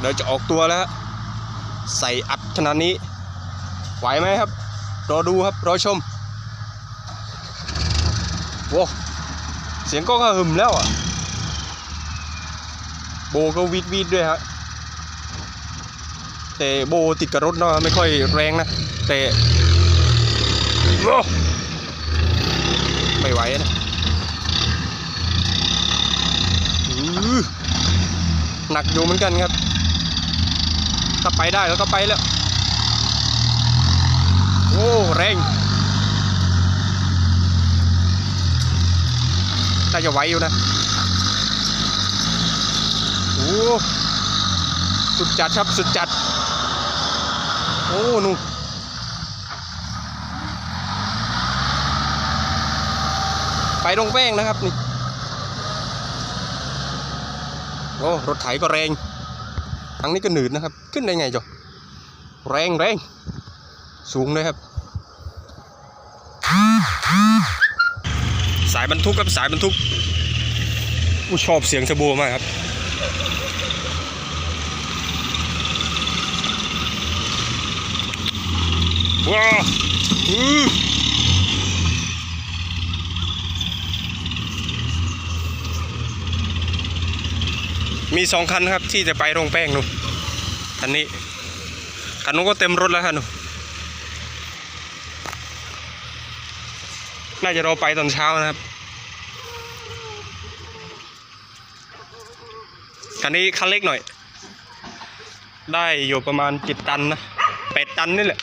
เดี๋ยวจะออกตัวแล้ว ใส่อัดขนาดนี้ ไหวไหมครับ รอดูครับ รอชมโว้เสียงก็กระหึ่มแล้วอะ โบก็วีดวีดด้วยฮะแต่โบติดกับรถเนาะไม่ค่อยแรงนะ แต่ไม่ไหวนะหนักอยู่เหมือนกันครับ ถ้าไปได้แล้วก็ไปแล้ว โอ้แรงน่าจะไหวอยู่นะ โอ้สุดจัดครับสุดจัด โอ้นู่นไปตรงแป้งนะครับนี่ โอ้ รถไถก็แรง ทางนี้ก็หนืดนะครับ ขึ้นได้ไงจ๊ะแรงแรงสูงเลยครับ สายบรรทุกครับสายบรรทุกอู้ชอบเสียงเทอร์โบมากครับว้าวอื้อ มีสองคันครับที่จะไปโรงแป้งนู่นคันนี้คันนู้นก็เต็มรถแล้วคันนู้นน่าจะรอไปตอนเช้านะครับ คันนี้คันเล็กหน่อย ได้อยู่ประมาณจ็ดตันนะแปดตันนี่แหละ